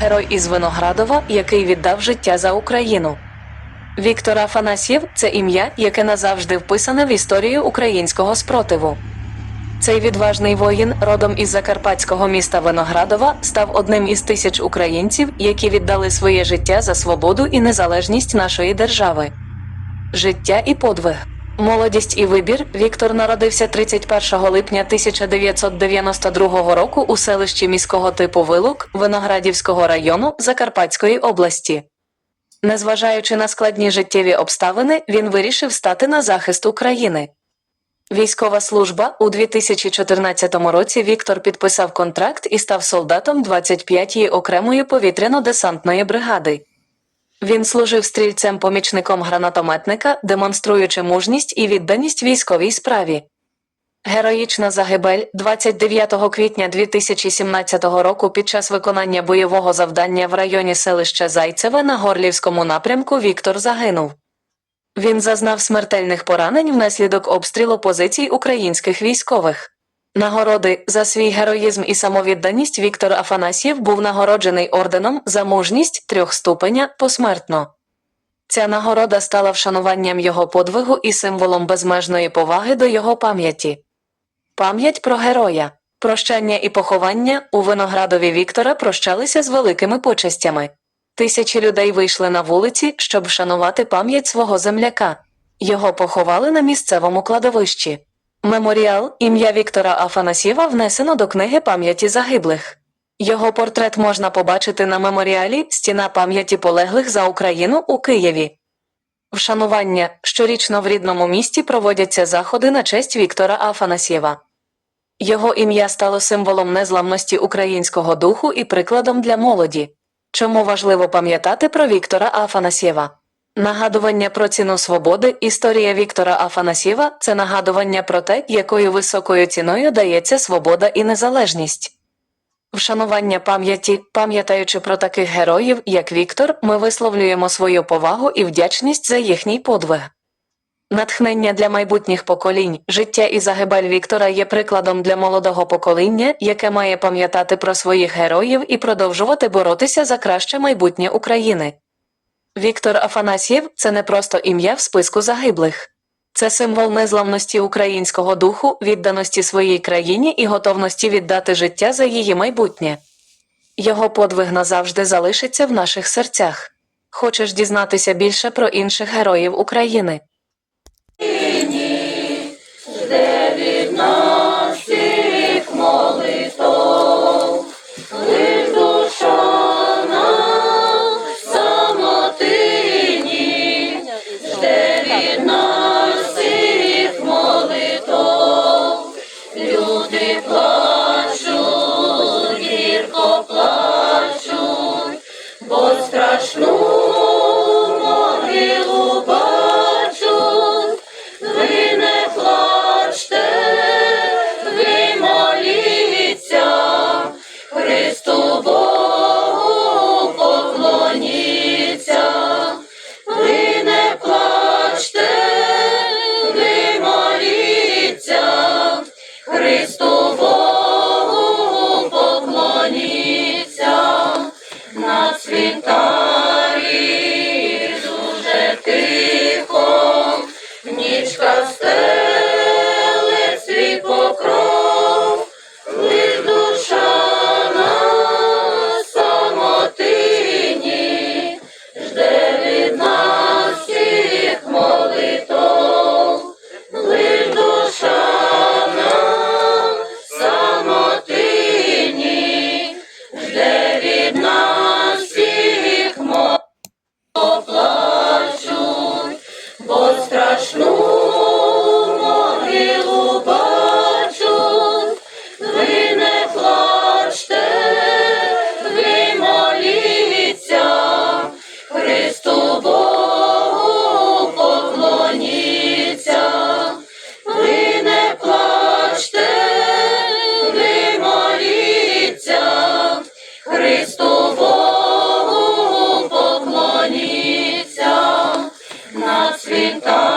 герой із Виноградова, який віддав життя за Україну. Віктор Афанасьєв це ім'я, яке назавжди вписане в історію українського спротиву. Цей відважний воїн, родом із закарпатського міста Виноградова, став одним із тисяч українців, які віддали своє життя за свободу і незалежність нашої держави. Життя і подвиг. Молодість і вибір Віктор народився 31 липня 1992 року у селищі міського типу Вилук Виноградівського району Закарпатської області. Незважаючи на складні життєві обставини, він вирішив стати на захист України. Військова служба у 2014 році Віктор підписав контракт і став солдатом 25-ї окремої повітряно-десантної бригади. Він служив стрільцем-помічником гранатометника, демонструючи мужність і відданість військовій справі. Героїчна загибель 29 квітня 2017 року під час виконання бойового завдання в районі селища Зайцеве на Горлівському напрямку Віктор загинув. Він зазнав смертельних поранень внаслідок обстрілу позицій українських військових. Нагороди за свій героїзм і самовідданість Віктор Афанасьєв був нагороджений орденом за мужність трьох ступеня посмертно. Ця нагорода стала вшануванням його подвигу і символом безмежної поваги до його пам'яті. Пам'ять про героя, прощання і поховання у виноградові Віктора прощалися з великими почестями. Тисячі людей вийшли на вулиці, щоб вшанувати пам'ять свого земляка. Його поховали на місцевому кладовищі. Меморіал ім'я Віктора Афанасьєва внесено до книги пам'яті загиблих. Його портрет можна побачити на меморіалі Стіна пам'яті полеглих за Україну у Києві. Вшанування щорічно в рідному місті проводяться заходи на честь Віктора Афанасьєва. Його ім'я стало символом незламності українського духу і прикладом для молоді. Чому важливо пам'ятати про Віктора Афанасьєва? Нагадування про ціну свободи, історія Віктора Афанасьєва це нагадування про те, якою високою ціною дається свобода і незалежність. Вшанування пам'яті, пам'ятаючи про таких героїв, як Віктор, ми висловлюємо свою повагу і вдячність за їхній подвиг. Натхнення для майбутніх поколінь, життя і загибель Віктора є прикладом для молодого покоління, яке має пам'ятати про своїх героїв і продовжувати боротися за краще майбутнє України. Віктор Афанасьєв це не просто ім'я в списку загиблих. Це символ незламності українського духу, відданості своїй країні і готовності віддати життя за її майбутнє. Його подвиг назавжди залишиться в наших серцях. Хочеш дізнатися більше про інших героїв України? Нічка стела. на світах.